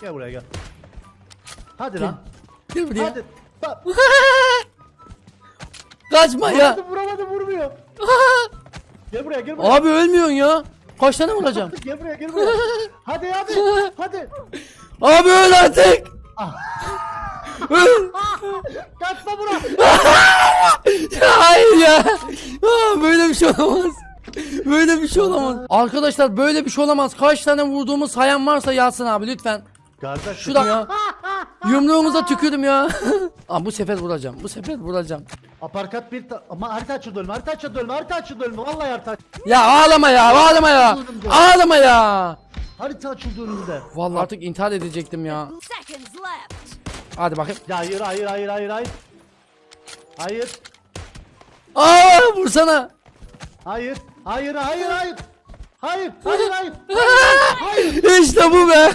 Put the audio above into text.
Gel buraya gel. Hadi lan. Gel buraya. Hadi. Bak. Kaçma ya. Vuramadım vuramadım vurmuyor. Gel buraya gel buraya. Abi ölmüyorsun ya. Kaç tane vuracağım? Gel buraya gel buraya. Hadi hadi. Hadi. Abi öl artık. öl. Kaçma bura. Hayır ya. Aa, böyle bir şey olamaz. Böyle bir şey olamaz. Arkadaşlar böyle bir şey olamaz. Kaç tane vurduğumu sayan varsa yazsın abi lütfen. Kardeş Şu da ya. Yumruğumuza tükürdüm ya. Aa, bu sefer vuracağım. Bu sefer vuracağım. Aparkat bir ta- ama harita açıldı ölme harita açıldı ölme harita açıldı ölme vallahi harita aç- Ya ağlama ya. Ağlama ya. Ağlama ya. harita açıldı önümde. Vallahi artık intihar edecektim ya. Seconds left. Hadi bakayım. Ya hayır hayır hayır hayır hayır. Hayır. Aa vursana. Hayır. Hayır hayır hayır. Hayır hayır hayır. İşte bu be.